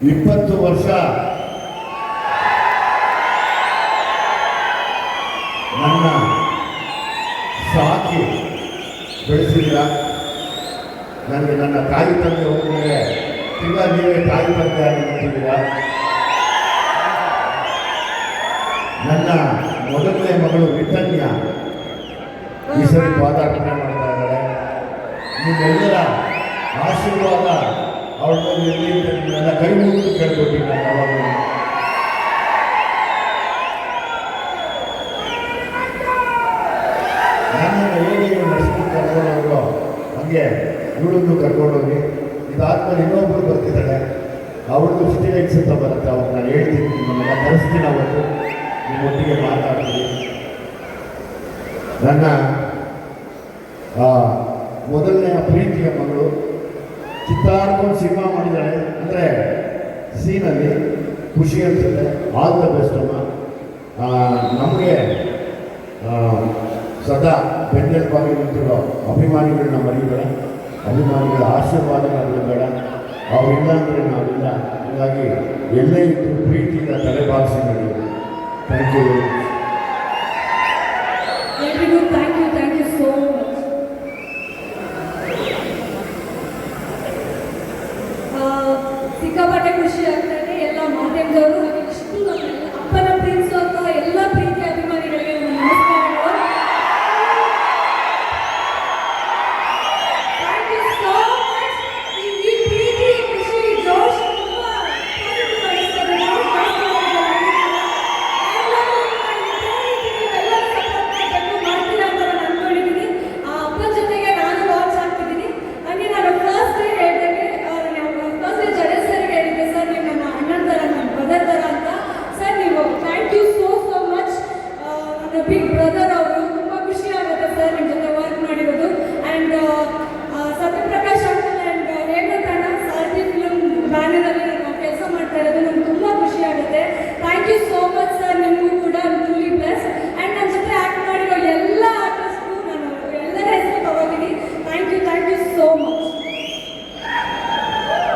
ವರ್ಷ. ನನ್ನ ಸಾಕಿ ಬೆಳೆಸಿದ್ರ ನನಗೆ ನನ್ನ ತಾಯಿ ತಂದೆ ಹೋಗಿದ್ರೆ ತಿಂಗ ನೀವೇ ತಾಯಿ ತಂದೆ ಆಗಿ ನಿಂತಿದ್ದೀರಾ? ನನ್ನ ಮೊದಲನೇ ಮಗಳು ವಿತನ್ಯ ಈ ಸರಿ ಪಾದಾರ್ಪಣೆ ಮಾಡ್ತಾ ಇದ್ದಾರೆ ನಿಮ್ಮೆಲ್ಲರ ಆಶೀರ್ವಾದ ಅಂತ ಕೈ ಮುಗಿದು ಕೇಳ್ಕೊತೀನಿ ನಾನು ಯಾವಾಗಲೂ ನನ್ನನ್ನು ಹೇಗೆ ನಡೆಸ್ಕೊಂಡು ಕರ್ಕೊಂಡೋದ್ರು ಇವಳನ್ನು ಕರ್ಕೊಂಡೋಗಿ ಇದಾದ್ಮೇಲೆ ಇನ್ನೊಬ್ರು ಬರ್ತಿದ್ದಾಳೆ ಅವಳದು ಸ್ಟಿಲೆಕ್ಸ್ ಅಂತ ಬರುತ್ತೆ ಅವಾಗ ನಾನು ಹೇಳ್ತೀನಿ ನಿಮ್ಮನ್ನೆಲ್ಲ ಕರೆಸ್ತೀನಿ ಅವತ್ತು ನಿಮ್ಮೊಟ್ಟಿಗೆ ಮಾತಾಡ್ತೀನಿ ನನ್ನ ಮೊದಲನೆಯ ಪ್ರೀತಿಯ ಮಗಳು ಚಿತ್ತಾರ್ಕೊಂಡು ಸಿನಿಮಾ ಮಾಡಿದ್ದಾಳೆ ಅಂದರೆ ಸೀನಲ್ಲಿ ಖುಷಿ ಅನಿಸುತ್ತೆ. ಆಲ್ ದ ಬೆಸ್ಟ್ ಅಮ್ಮ. ನಮಗೆ ಸದಾ ಬೆನ್ನೆಲುಬಾಗಿ ನಿಂತಿರೋ ಅಭಿಮಾನಿಗಳನ್ನ ಮರಿಬೇಡ. ಅಭಿಮಾನಿಗಳ ಆಶೀರ್ವಾದಗಳು ಬೇಡ. ಅವರಿಲ್ಲ ಅಂದರೆ ನಾವಿಲ್ಲ. ಹಾಗಾಗಿ ಎಲ್ಲೇ ಇದ್ದು ಪ್ರೀತಿಯಿಂದ ತಲೆಬಾಗಿಸಿ ನಡೆಯೋದು thank you thank you thank you so much ಸಿಕ್ಕಾಪಟ್ಟೆ ಖುಷಿ ಆಗ್ತದೆ ಎಲ್ಲ ಮಾಧ್ಯಮದವರು ಇಷ್ಟು ನಮ್ಮೆಲ್ಲ ಅಪ್ಪನ ಪ್ರೀತಿಸೋ ಅಂತ ಎಲ್ಲ ಪ್ರೀತಿ ಅಭಿಮಾನಿಗಳಿಗೆ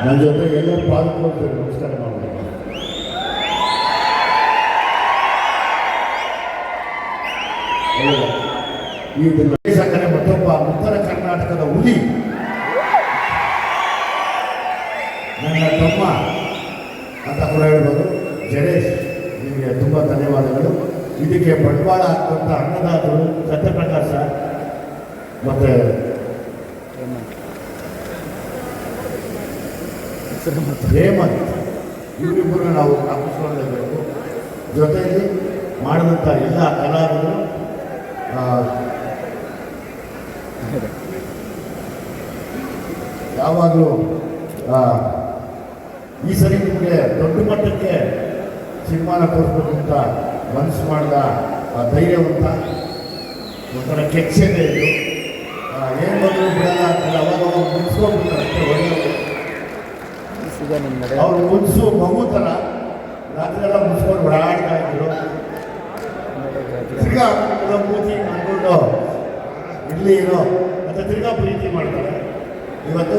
ನನ್ನ ಜೊತೆ ಎಲ್ಲರೂ ಪಾಲ್ಗೊಳ್ತಾರೆ ನಮಸ್ಕಾರ ಮಾಡಿ ಈ ಸಂಘಟನೆ ಮತ್ತೊಬ್ಬ ಉತ್ತರ ಕರ್ನಾಟಕದ ಹುಲಿ. ನನ್ನ ತಮ್ಮ ಅಂತ ಕೂಡ ಹೇಳ್ಬೋದು. ಜಡೇಶ್, ನಿಮಗೆ ತುಂಬ ಧನ್ಯವಾದಗಳು. ಇದಕ್ಕೆ ಬಂಡವಾಳ ಹಾಕುವಂಥ ಅನ್ನದಾತರು ಸತ್ಯಪ್ರಕಾಶ್ ಸರ್, ಮತ್ತು ಹೇಮಂತ್ ಇವರಿಬ್ಬರು ನಾವು ಜ್ಞಾಪಿಸ್ಕೊಳ್ಳೇಬೇಕು ಜೊತೆಯಲ್ಲಿ ಮಾಡಿದಂಥ ಎಲ್ಲ ಕಲಾವಿದರು ಯಾವಾಗಲೂ ಈ ಸರಿ ನಿಮಗೆ ದೊಡ್ಡ ಮಟ್ಟಕ್ಕೆ ಸಿನಿಮಾನ ತೋರಿಸ್ಬೇಕು ಅಂತ ಮನಸ್ಸು ಮಾಡಿದ ಧೈರ್ಯವಂತ ಒಂಥರ ಕೆಚ್ಚೆದೆ ಇದು. ಏನು ಬಂದರೂ ಬಿಡಲ್ಲ ಅವಾಗ ಮುಗಿಸ್ಕೊಂಡ್ಬಿಡ್ತಾರೆ ಅಷ್ಟೇ ಸೀದಾ ನಿಮ್ಮ ನಡೆ ಅವ್ರು ಮುನ್ಸು ಮಗು ಥರ ರಾತ್ರಿ ಎಲ್ಲ ಮುನ್ಸ್ಕೊಂಡು ಓಡಾಡ್ತಾ ಇದ್ರು. ತಿರ್ಗಾ ಪೂಜೆ ಮಾಡಿಕೊಂಡು ಇಲ್ಲಿ ಇರೋ ಮತ್ತು ತಿರ್ಗಾ ಪ್ರೀತಿ ಮಾಡ್ತಾರೆ. ಇವತ್ತು